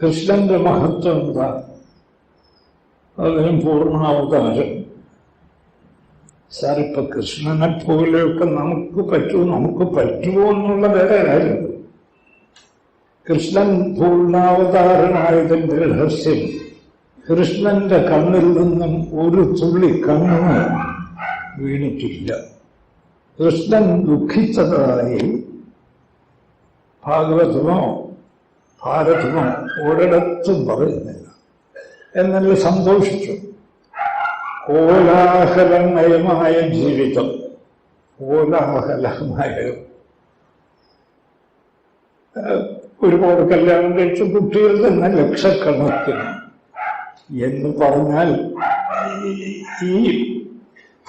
കൃഷ്ണന്റെ മഹത്വം എന്താ? അതിനും പൂർണാവതാരം സാർ ഇപ്പൊ കൃഷ്ണനെ പോലെയൊക്കെ നമുക്ക് പറ്റുമോ നമുക്ക് പറ്റുമോ എന്നുള്ള വേറെ കാര്യം. കൃഷ്ണൻ പൂർണാവതാരനായതിന്റെ രഹസ്യം കൃഷ്ണന്റെ കണ്ണിൽ നിന്നും ഒരു തുള്ളി കണ്ണ് വീണിട്ടില്ല. കൃഷ്ണൻ ദുഃഖിച്ചതായി ഭാഗവതമോ ഭാരതമോ ഒരിടത്തും പറയുന്നില്ല. എന്നല്ല സന്തോഷിച്ചു. കോലാഹലമയമായ ജീവിതം. കോലാഹലമായ. ഒരുപാട് കല്യാണം കഴിച്ച കുട്ടികൾ തന്നെ ലക്ഷക്കണക്കിന്. എന്ന് പറഞ്ഞാൽ ഈ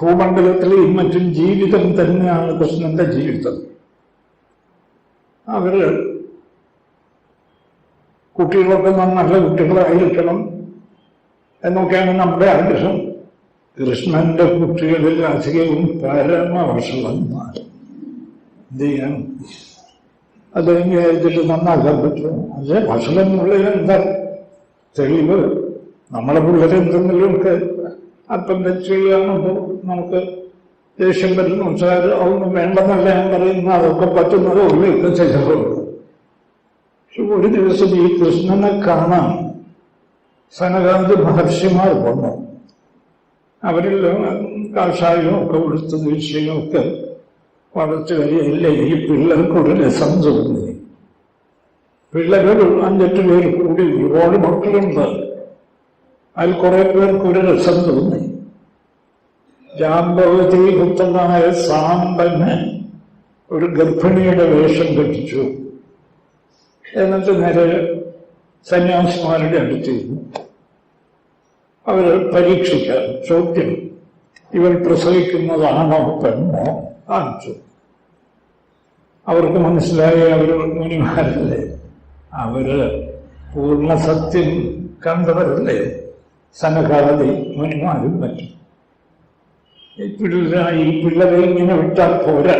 ഭൂമണ്ഡലത്തിലെയും മറ്റും ജീവിതം തന്നെയാണ് കൃഷ്ണന്റെ ജീവിതം. അവർ കുട്ടികളൊക്കെ നല്ല കുട്ടികളായിരിക്കണം എന്നൊക്കെയാണ് നമ്മുടെ ആഗ്രഹം. കൃഷ്ണന്റെ കുട്ടികളിൽ അധികവും പരമവഷളന്മാർ എന്ത് ചെയ്യാം അത് വിചാരിച്ചിട്ട് നന്നാക്കാൻ പറ്റും അതെ ഭക്ഷണമുള്ള എന്താ? തെളിവ്. നമ്മളെ പിള്ളേരെ എന്തെങ്കിലുമൊക്കെ അപ്പം ചെയ്യാനുമ്പോൾ നമുക്ക് ദേഷ്യം വരുന്നു സാർ അതൊന്നും വേണ്ടെന്നല്ല ഞാൻ പറയുന്ന അതൊക്കെ പറ്റുന്നതോ ഉള്ളിൽ ചെയ്യാറുള്ളൂ പക്ഷെ ഒരു ദിവസം ഈ കൃഷ്ണനെ കാണാൻ സനകാന്തി മഹർഷിമാർ വന്നു. അവരിൽ കാഷായവും ഒക്കെ ദൃശ്യവും ഒക്കെ വളർച്ച കഴിയില്ല? ഈ പിള്ളേർക്കൊരു രസം തോന്നി. പിള്ളേർ അഞ്ചെട്ട് പേര് കൂടി ഒരുപാട് മക്കളുണ്ട്. അതിൽ കുറെ പേർക്ക് ഒരു രസം തോന്നി. ജാമ്പവതി പുത്രനായ സാമ്പന് ഒരു ഗർഭിണിയുടെ വേഷം കെട്ടിച്ചു എന്നിട്ട് നേരെ സന്യാസിമാരുടെ അടുത്ത് അടുത്തിരുന്നു അവർ പരീക്ഷിക്കാൻ ചോദ്യം ഇവർ പ്രസവിക്കുന്നതാണോ പെണ്ണോ? കാണിച്ചു അവർക്ക് മനസ്സിലായി അവർ മുനിമാരല്ലേ? അവർ പൂർണ സത്യം കണ്ടവരല്ലേ? സനകാതി മുനിമാരും പിള്ളേരെ ഈ പിള്ളേരെ ഇങ്ങനെ വിട്ടാൽ പോരാ.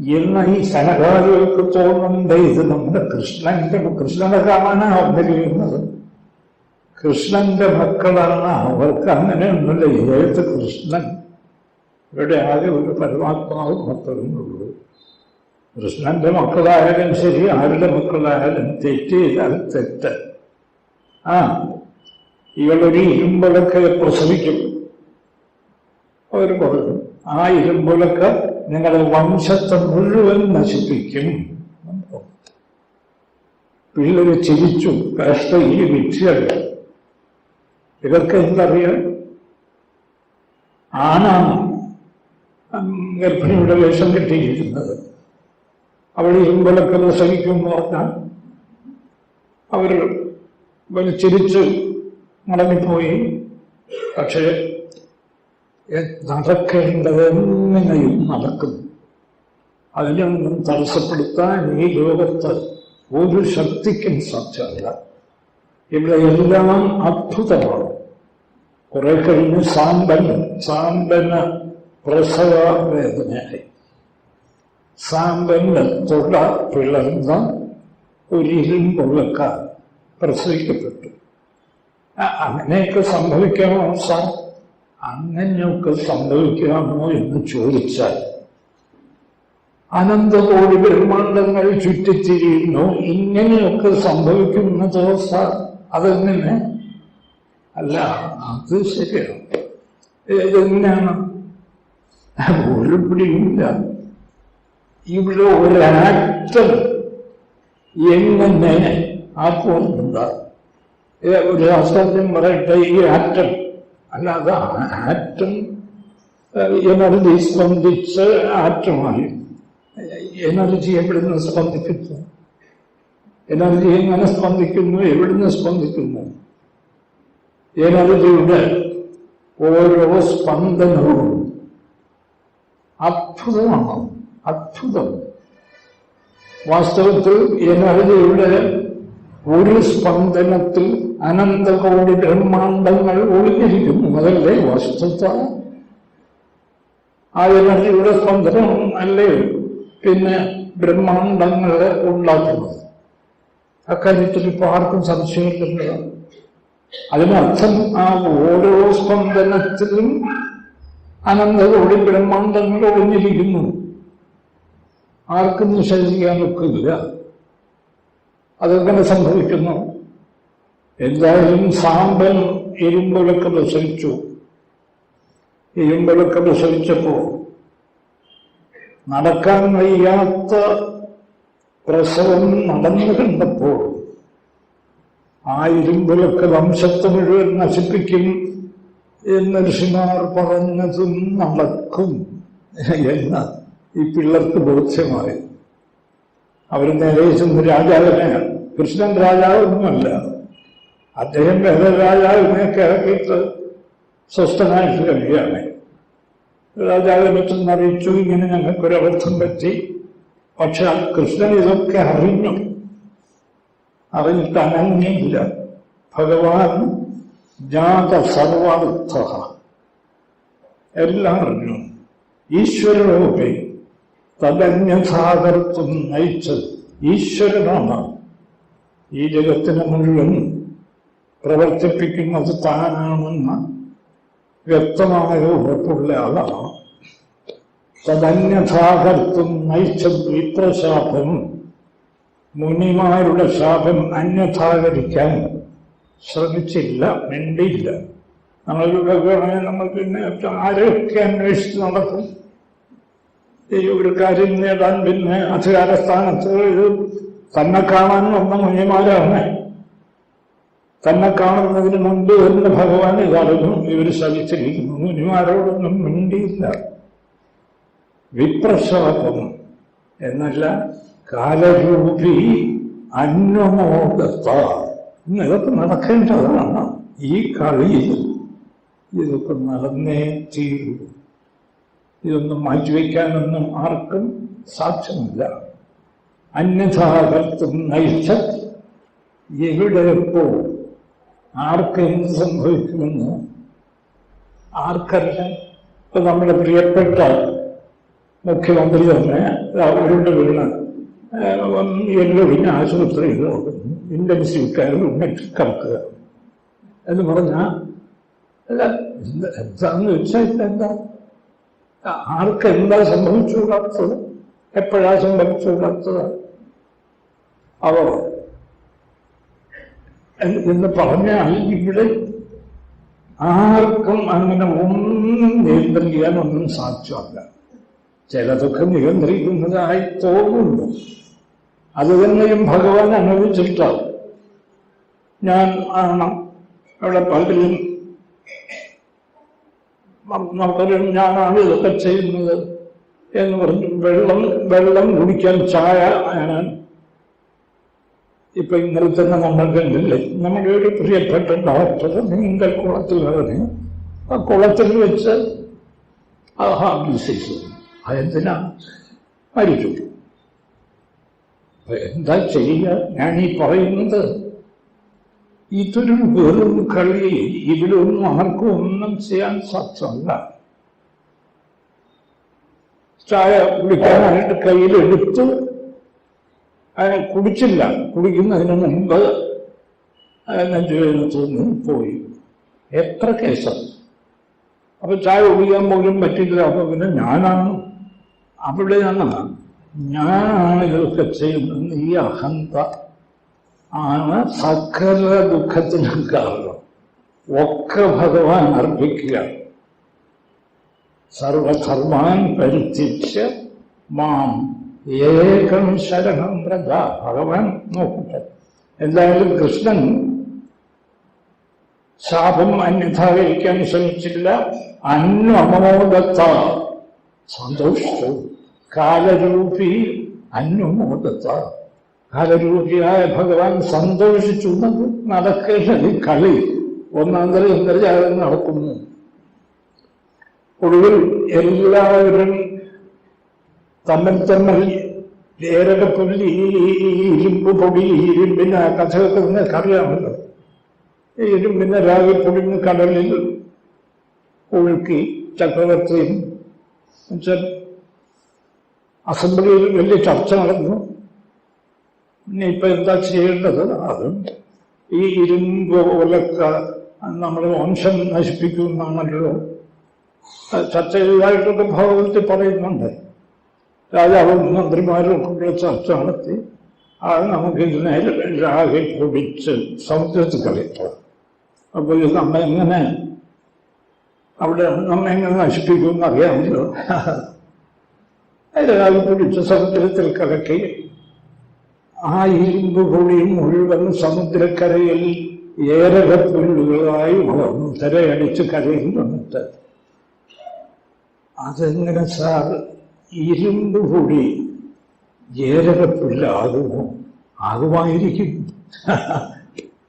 എന്ന് ഈ സനകാദികൾക്ക് തോന്നുന്നുണ്ട് ഇത് നമ്മുടെ കൃഷ്ണന്റെ കൃഷ്ണനെ കാണാനാണ് അവതരിക്കുന്നത് കൃഷ്ണന്റെ മക്കളാണ് അവർക്ക് അങ്ങനെയൊന്നുമില്ല. ഏത് കൃഷ്ണൻ. ഇവിടെ ആകെ ഒരു പരമാത്മാവ് മാത്രമേ ഉള്ളൂ. കൃഷ്ണന്റെ മക്കളായാലും ശരി ആരുടെ മക്കളായാലും തെറ്റ് ചെയ്താൽ തെറ്റ്. ആ ഇവളൊരു ഇരുമ്പൊലൊക്കെ പ്രസവിക്കും. അവർ പറഞ്ഞു ആ ഇരുമ്പൊലൊക്കെ നിങ്ങളുടെ വംശത്തെ മുഴുവൻ നശിപ്പിക്കും. പിള്ളേര് ചിരിച്ചു കഷ്ട ഈ വിദ്യകൾ ഇവർക്ക് എന്തറിയാം? ആണാണ് ഗർഭിണിയുടെ വേഷം കെട്ടിയിരിക്കുന്നത്. അവൾ ഇരുമ്പലൊക്കെ പ്രസവിക്കും എന്ന് പറഞ്ഞാൽ അവർ വലിച്ചിരിച്ച് മടങ്ങിപ്പോയി. പക്ഷേ നടക്കേണ്ടതെങ്ങനെയും നടക്കും അതിനൊന്നും തടസ്സപ്പെടുത്താൻ ഈ ലോകത്ത് ഒരു ശക്തിക്കും സാധ്യമല്ല. ഇവിടെ എല്ലാം അത്ഭുതമാണ്. കുറെ കഴിഞ്ഞ് സാമ്പൻ സാമ്പന് പ്രസവ വേദനയായി. സാമ്പന്റെ തുട പിളർന്ന ഒരു ഇരുമ്പുള്ളക്ക പ്രസവിക്കപ്പെട്ടു. അങ്ങനെയൊക്കെ സംഭവിക്കാമോ സാർ? അങ്ങനെയൊക്കെ സംഭവിക്കാമോ എന്ന് ചോദിച്ചാൽ അനന്തകോടി ബ്രഹ്മാണ്ടങ്ങൾ ചുറ്റിത്തിരിയുന്നു. ഇങ്ങനെയൊക്കെ സംഭവിക്കുന്നത് സാർ അതെങ്ങനെ? അല്ല അത് ശരിയാണ്. ഇതെങ്ങനെയാണ് ഒരു പിടിയില്ല ഇവിടെ ഒരാറ്റം എങ്ങനെ ആക്കുന്നുണ്ട് ഒരു ശാസ്ത്രജ്ഞൻ പറയട്ടെ ഈ ആറ്റം അല്ലാതെ ആറ്റം എനർജി സ്പന്ദിച്ച് ആറ്റമായി. എനർജി എവിടുന്ന് സ്പന്ദിക്കുന്നു? എനർജി എങ്ങനെ സ്പന്ദിക്കുന്നു? എവിടുന്ന് സ്പന്ദിക്കുന്നു? എനർജിയുടെ ഓരോ സ്പന്ദനവും അത്ഭുതമാണ്. അത്ഭുതം. വാസ്തവത്തിൽ എനർജിയുടെ ഒരു സ്പന്ദനത്തിൽ അനന്തകോടി ബ്രഹ്മാണ്ടങ്ങൾ ഒളിഞ്ഞിരിക്കുന്നു. വസ്തുത ആ എനർജിയുടെ സ്പന്ദനം അല്ലേ? പിന്നെ ബ്രഹ്മാണ്ടങ്ങളെ ഉണ്ടാക്കുന്നത് അക്കാര്യത്തിൽ ഇപ്പോൾ ആർക്കും സംശയമില്ലല്ലോ. അതിനർത്ഥം ആ ഓരോ സ്പന്ദനത്തിലും അനന്തതോടെ ബ്രഹ്മാണ്ടങ്ങൾ ഒളിഞ്ഞിരിക്കുന്നു. ആർക്കും നിഷേധിക്കാൻ ഒക്കില്ല അതെങ്ങനെ സംഭവിക്കുന്നു? എന്തായാലും സാമ്പൻ ഇരുമ്പൊലൊക്കെ പ്രസവിച്ചു. എരുമ്പുകളൊക്കെ പ്രസവിച്ചപ്പോ നടക്കാൻ വയ്യാത്ത പ്രസവം നടന്നു കണ്ടപ്പോൾ ആ ഇരുമ്പിലൊക്കെ വംശത്തെ മുഴുവൻ നശിപ്പിക്കും എന്ന് ഋഷിമാർ പറഞ്ഞതും നടക്കും എന്ന് ഈ പിള്ളർക്ക് ബോധ്യമായി. അവർ നേരെ ചെന്ന് രാജാവിനെ കൃഷ്ണൻ രാജാവൊന്നുമല്ല. അദ്ദേഹം വേറെ രാജാവിനെ കേറിയിട്ട് സ്വസ്ഥനായിട്ട് കഴിയുകയാണ് രാജാവിനെ ചെന്ന് അറിയിച്ചു ഇങ്ങനെ ഞങ്ങൾക്കൊരബദ്ധം പറ്റി. പക്ഷെ കൃഷ്ണൻ ഇതൊക്കെ അറിഞ്ഞു. അറിഞ്ഞിട്ട് അനങ്ങിയില്ല ഭഗവാൻ ജാത സർവാർത്ഥ എല്ലാം അറിഞ്ഞു. ഈശ്വരനൊക്കെ തദന്യഥാകർത്തും നയിച്ചത് ഈശ്വരനാണ്. ഈ ജഗത്തിനെ മുഴുവൻ പ്രവർത്തിപ്പിക്കുന്നത് താനാണെന്ന് വ്യക്തമായ ഉറപ്പുള്ള ആളാണ്. തദന്യഥാകർത്തും നയിച്ച വിപ്രശാപം മുനിമാരുടെ ശാപം അന്യഥാകരിക്കാൻ ശ്രമിച്ചില്ല മിണ്ടിയില്ല. നമ്മളിവിടെ വേണമെങ്കിൽ നമ്മൾ പിന്നെ ആരൊക്കെ അന്വേഷിച്ച് നടക്കും ഈ ഒരു കാര്യം നേടാൻ പിന്നെ അധികാരസ്ഥാനത്ത് ഇത് തന്നെ കാണാൻ വന്ന മുനിമാരാണ്. തന്നെ കാണുന്നതിന് മുമ്പ് തന്നെ ഭഗവാൻ ഇതറിഞ്ഞു ഇവർ ശവിച്ചിരിക്കുന്നു മുനിമാരോടൊന്നും മിണ്ടിയില്ല. വിപ്രശാപം എന്നല്ല കാലരൂപി അന്വമോദത്ത ഇതൊക്കെ നടക്കേണ്ടതാണ്. ഈ കളിയിൽ ഇതൊക്കെ നടന്നേ തീരൂ. ഇതൊന്നും മാറ്റിവെക്കാനൊന്നും ആർക്കും സാധ്യമല്ല. അന്യഥാകർത്തും നയിച്ച എവിടെ എപ്പോ ആർക്ക് എന്ത് സംഭവിക്കുമെന്ന് ആർക്കറിയാം ഇപ്പൊ നമ്മുടെ പ്രിയപ്പെട്ട മുഖ്യമന്ത്രി തന്നെ അവരുടെ വീണ് എല്ലൊഴിഞ്ഞ ആശുപത്രിയിൽ കെയറിൽ ഉണ്ടെങ്കിൽ കിടക്കുക എന്ന് പറഞ്ഞാൽ എന്താന്ന് വെച്ചാൽ എന്താ ആർക്ക് എന്താ സംഭവിച്ചുകൂടാത്തത് എപ്പോഴാ സംഭവിച്ചുകൂടാത്തത് അവർ എന്ന് പറഞ്ഞാൽ ഇവിടെ ആർക്കും അങ്ങനെ ഒന്നും നിയന്ത്രിക്കാൻ ഒന്നും സാധ്യമല്ല ചിലതൊക്കെ നിയന്ത്രിക്കുന്നതായി തോന്നുന്നു. അത് തന്നെയും ഭഗവാൻ അനുഭവിച്ചിട്ടോ ഞാൻ ആണ് അവിടെ പലരും നമുക്കറിയാം ഞാനാണ് ഇതൊക്കെ ചെയ്യുന്നത് എന്ന് പറഞ്ഞു വെള്ളം വെള്ളം കുടിക്കാൻ ചായ ഞാൻ ഇപ്പൊ ഇന്നലെ തന്നെ നമ്മൾ കണ്ടില്ലേ നമ്മുടെ ഒരു പ്രിയപ്പെട്ട ഡോക്ടർ നീന്തൽ കുളത്തിൽ ഇറങ്ങി ആ കുളത്തിൽ വെച്ച് ആ ഹാർട്ട് ഡിസീസ് അതെന്തിനാ മരിച്ചു. എന്താ ചെയ്യുക ഞാൻ ഈ പറയുന്നത് ഇതൊരു വെറും കളി ഇതിലൊന്നും ആർക്കും ഒന്നും ചെയ്യാൻ സാധ്യമല്ല. ചായ കുടിക്കാനായിട്ട് കയ്യിലെടുത്ത് അതിനെ കുടിച്ചില്ല. കുടിക്കുന്നതിന് മുമ്പ് നെഞ്ചുവേദന തോന്നി പോയി. എത്ര കേസാണ് അപ്പൊ ചായ കുടിക്കാൻ പോലും പറ്റില്ല അപ്പൊ പിന്നെ ഞാനാണ്. അവിടെ അവിടെയാണ് ഞാനാണ് ഇതൊക്കെ ചെയ്യുന്നത് ഈ അഹന്ത ആണ് സകല ദുഃഖത്തിനും കാരണം. ഒക്കെ ഭഗവാൻ അർപ്പിക്കുക. സർവധർമാൻ പരിചിച്ച് മാം. ഏകം ശരണം വ്രത ഭഗവാൻ നോക്കട്ടെ. എന്തായാലും കൃഷ്ണൻ ശാപം അന്യഥാകരിക്കാൻ ശ്രമിച്ചില്ല അന്വമോദത്ത സന്തോഷിച്ചു. കാലരൂപി അന്വമോദത്ത കാലരൂപിയായ ഭഗവാൻ സന്തോഷിച്ചു. നടക്കേണ്ടത് കളി. ഒന്നാന്തര ഇന്ദ്രജാലം നടക്കുന്നു. ഒടുവിൽ എല്ലാവരും തമ്മിൽ തമ്മിൽ ഏരകപ്പുല്ലി ഇരുമ്പ് പൊടി ഇരുമ്പിന് കഥയൊക്കെ നിങ്ങൾക്ക് അറിയാമല്ലോ ഇരുമ്പിന് രാഗി പൊടിഞ്ഞ് കടലിൽ ഒഴുക്കി ചക്രവർത്തിയും അസംബ്ലിയിൽ വലിയ ചർച്ച നടന്നു. ഇനിയിപ്പോ എന്താ ചെയ്യേണ്ടത്? അത് ഈ ഇരുമ്പ് പോലൊക്കെ നമ്മുടെ വംശം നശിപ്പിക്കുമെന്നാണല്ലോ ചർച്ച ചെയ്തതായിട്ടൊക്കെ ഭാഗവതത്തിൽ പറയുന്നുണ്ട്. രാജാവും മന്ത്രിമാരും ഒക്കെ ചർച്ച നടത്തി. അത് നമുക്ക് ഇതിനെ രാഗി പൊടിച്ച് സമുദ്രത്തിൽ കളിക്കുക അപ്പോൾ ഇത് നമ്മ എങ്ങനെ അവിടെ നമ്മെ എങ്ങനെ നശിപ്പിക്കുമെന്ന് അറിയാമല്ലോ രാഗി പൊടിച്ച് സമുദ്രത്തിൽ കലക്കി. ആ ഇരുമ്പ് പൊടി മുഴുവൻ സമുദ്രക്കരയിൽ ഏരകപ്പുല്ലുകളായി വളർന്നു തിരയടിച്ച് കരയിൽ വന്നിട്ട് അതെങ്ങനെ സാർ? ഇരുമ്പ് പൊടി ഏരകപ്പുല്ലാകുമോ ആകുമായിരിക്കും.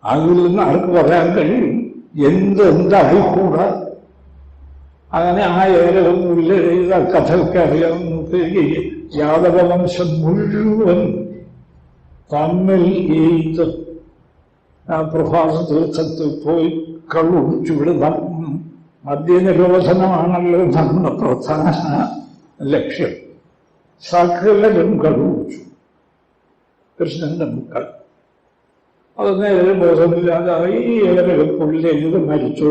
ആകില്ലെന്ന് ആർക്ക് പറയാൻ കഴിയും. എന്തെന്തായിക്കൂടാ അങ്ങനെ ആ ഏരകപ്പുല്ല ചെയ്ത കഥയൊക്കെ അറിയാം യാദവവംശം മുഴുവൻ തമ്മിൽ എഴുത്ത് ആ പ്രഭാത തീർത്ഥത്തിൽ പോയി കള്ളുടിച്ചു വിടുന്ന മദ്യനിരോധനമാണല്ലോ നമ്മുടെ പ്രധാന ലക്ഷ്യം. സകലരും കള്ളുടിച്ചു കൃഷ്ണന്റെ മുക്കൾ. അത് നേരെ ബോധമില്ലാതായി ഏറെ പുള്ളിയത് മരിച്ചു.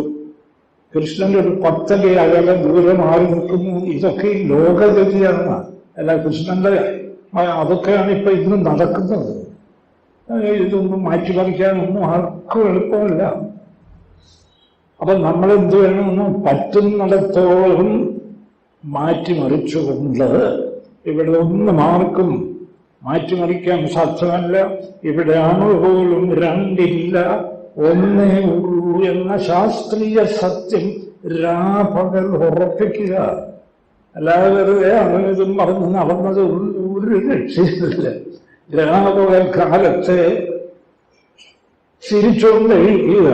കൃഷ്ണന്റെ ഒരു പത്തടി അകലെ ദൂരെ മാറി നിൽക്കുന്നു. ഇതൊക്കെ ഈ ലോകഗതിയാണ്. അല്ല കൃഷ്ണന്റെ അതൊക്കെയാണ് ഇപ്പൊ ഇന്ന് നടക്കുന്നത്. ഇതൊന്നും മാറ്റി പറിക്കാനൊന്നും ആർക്കും എളുപ്പമല്ല. അപ്പൊ നമ്മൾ എന്ത് വേണമെന്ന് പറ്റുന്നിടത്തോളം മാറ്റിമറിച്ചുകൊണ്ട് ഇവിടെ ഒന്നും ആർക്കും മാറ്റിമറിക്കാൻ സാധ്യമല്ല. ഇവിടെ പോലും രണ്ടില്ല. ഒന്നേ ഉള്ളൂ എന്ന ശാസ്ത്രീയ സത്യം രാപകൽ ഉറപ്പിക്കുക. അല്ലാതെ വെറുതെ അങ്ങനെ ഇതും പറഞ്ഞ് നടന്നത് ഒരു രക്ഷയില്ല രാപകൽ കാലത്തെ ചിരിച്ചുകൊണ്ടേയിരിക്കുക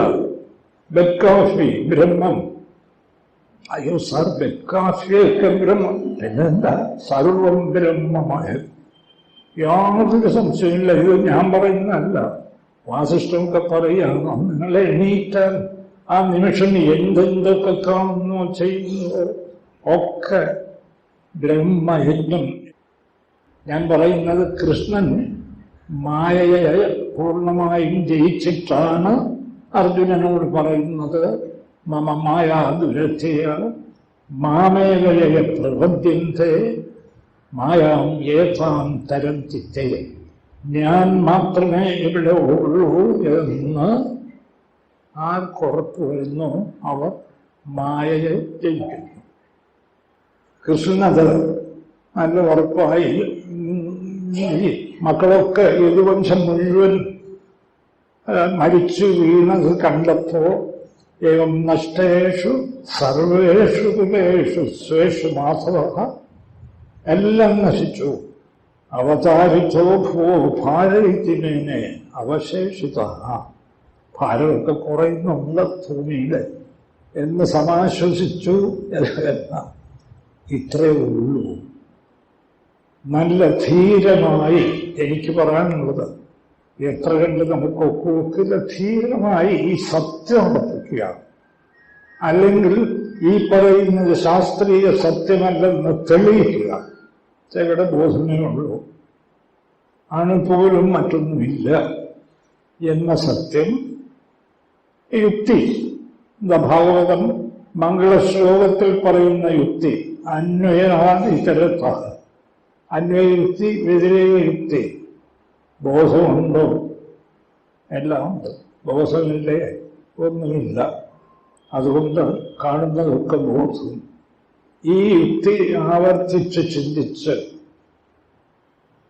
ബെക്കാഫി ബ്രഹ്മം. അയ്യോ സാർ ബെക്കാഫിയൊക്കെ ബ്രഹ്മം പിന്നെന്താ സർവം ബ്രഹ്മമായ. യാതൊരു സംശയമില്ല ഇത് ഞാൻ പറയുന്നതല്ല. വാസിഷ്ടമൊക്കെ പറയുക നിങ്ങളെ എണീറ്റാൽ ആ നിമിഷം എന്തെന്തൊക്കെ കാണുന്നു ചെയ്യുന്നു ഒക്കെ ബ്രഹ്മയജ്ഞം. ഞാൻ പറയുന്നത് കൃഷ്ണൻ മായയെ പൂർണമായും ജയിച്ചിട്ടാണ് അർജുനനോട് പറയുന്നത്. മമ മായാ ദുരഥയ മാമേവയ പ്രപദ്യന്തേ മായാം ഏതാം തരം ചിത്തയെ ഞാൻ മാത്രമേ ഇവിടെ ഉള്ളൂ എന്ന് ആർക്കുറപ്പ് വരുന്നു. അവർ മായയെ ജയിക്കുന്നു. കൃഷ്ണത് നല്ല ഉറപ്പായി. മക്കളൊക്കെ യദുവംശം മുഴുവൻ മരിച്ചു വീണത് കണ്ടപ്പോ ഏവം നഷ്ടേഷു സർവേഷു കുലേഷു സ്വേഷു മാധവ എല്ലാം നശിച്ചു. അവതാരിച്ചോ ഭൂ ഭാരതിനെ അവശേഷിത ഭാരമൊക്കെ കുറയുന്നുണ്ട് ഭൂമിയിൽ എന്ന് സമാശ്വസിച്ചു എന്ന ഇത്രയേ ഉള്ളൂ. നല്ല ധീരമായി എനിക്ക് പറയാനുള്ളത്. എത്ര കണ്ട് നമുക്ക് ഒക്കുവെക്കില്ല ധീരമായി ഈ സത്യം ഉറപ്പിക്കുക അല്ലെങ്കിൽ ഈ പറയുന്നത് ശാസ്ത്രീയ സത്യമല്ലെന്ന് തെളിയിക്കുക. ചിലയുടെ ബോധമേ ഉള്ളൂ അണുപോലും മറ്റൊന്നുമില്ല എന്ന സത്യം യുക്തി. ഭാഗവതം മംഗളശ്ലോകത്തിൽ പറയുന്ന യുക്തി അന്വയാണ് ഇത്തരത്താണ് അന്വയയുക്തി വ്യതിരേക യുക്തി ബോധമുണ്ടോ? എല്ലാം ഉണ്ട്. ബോധമില്ലേ? ഒന്നുമില്ല. അതുകൊണ്ട് കാണുന്നതൊക്കെ ബോധം. ഈ യുക്തി ആവർത്തിച്ച് ചിന്തിച്ച്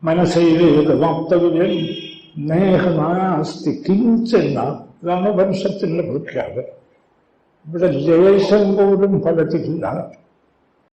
മനസ്സിലേക്ക് വക്തവ്യം നേഹനാസ്തി കിഞ്ചെന്ന ഇതാണ് വംശത്തിന്റെ പ്രഖ്യാപനം. ഇവിടെ ലേശം പോലും ഫലത്തില്ല.